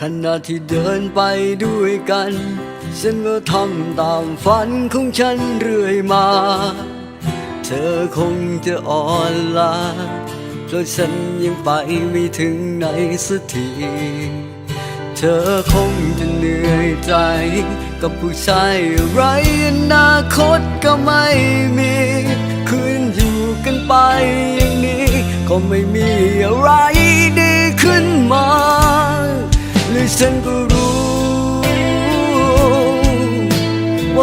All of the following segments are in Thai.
ขณะที่เดินไปด้วยกัน ฉันก็ทำตามฝันของฉันเรื่อยมา เธอคงจะอ่อนล้าเพราะฉันยังไปไม่ถึงไหนสักทีเธอคงจะเหนื่อยใจ กับผู้ชายอะไรอนาคตก็ไม่มี คืนอยู่กันไปอย่างนี้ ก็ไม่มีอะไรดี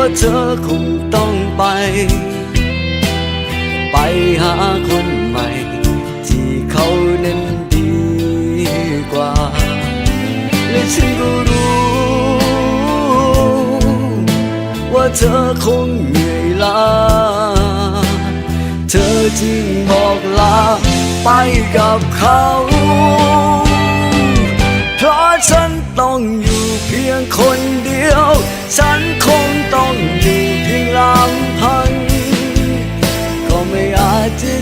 ว่าเธอคงต้องไป ไปหาคนใหม่ ที่เขานั้นดีกว่า และฉันก็รู้ ว่าเธอคงเหนื่อยล้า เธอจึงบอกลาไปกับเขาเพราะฉันต้องอยู่เพียงคน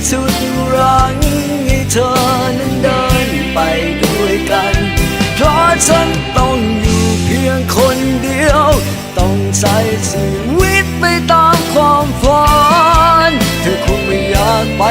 สุดรังให้เธอนั้นเดินไปด้วยกัน เพราะฉันต้องอยู่เพียงคนเดียว ต้องใช้ชีวิตไปตามความฝัน เธอคงไม่อยากไป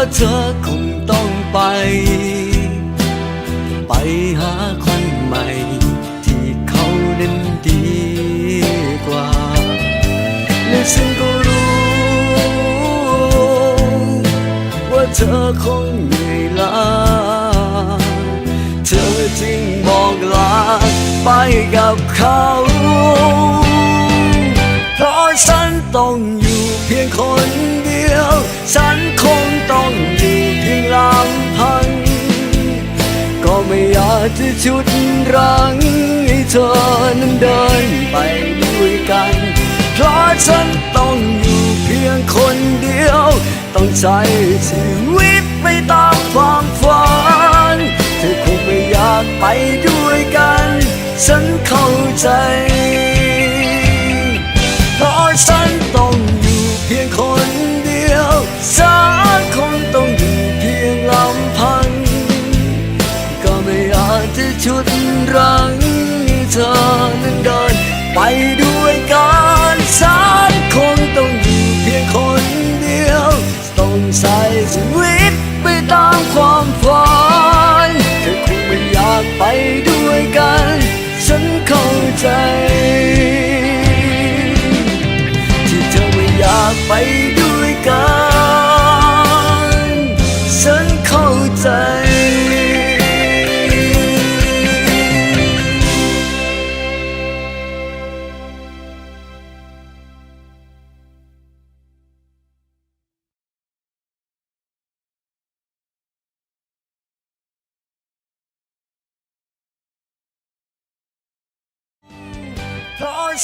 ว่าเธอคงต้องไป ไปหาคนใหม่ ที่เขานั้นดีกว่า และฉันก็รู้ ว่าเธอคงเหนื่อยล้าเธอจึงบอกลาไปกับเขาเพราะฉันต้องอยู่เพียงคนเดียว ฉันคง จะชุดรั้งให้เธอนั้นเดินไปด้วยกัน เพราะฉันต้องอยู่เพียงคนเดียว ต้องใช้ชีวิตไปตาจจะชุดรังให้เธอนั้นเดินไปด้วยกันฉันคงต้องอยู่เพียงคนเดียว ต้องใช้ชีวิตไปตามความฝันเธอคงไม่อยากไปด้วยกัน ฉันเข้าใจ ที่เธอไม่อยากไปด้วยกัน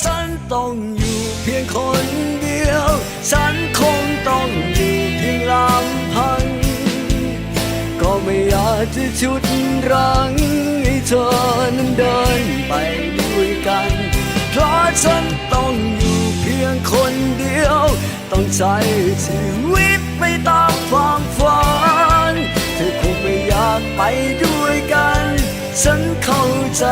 ฉันต้องอยู่เพียงคนเดียว ฉันคงต้องอยู่เพียงลำพัง ก็ไม่อยากจะชุดรังให้เธอนั้นเดินไปด้วยกัน เพราะฉันต้องอยู่เพียงคนเดียว ต้องใช้ชีวิตไปตามความฝัน เธอคงไม่อยากไปด้วยกัน ฉันเข้าใจ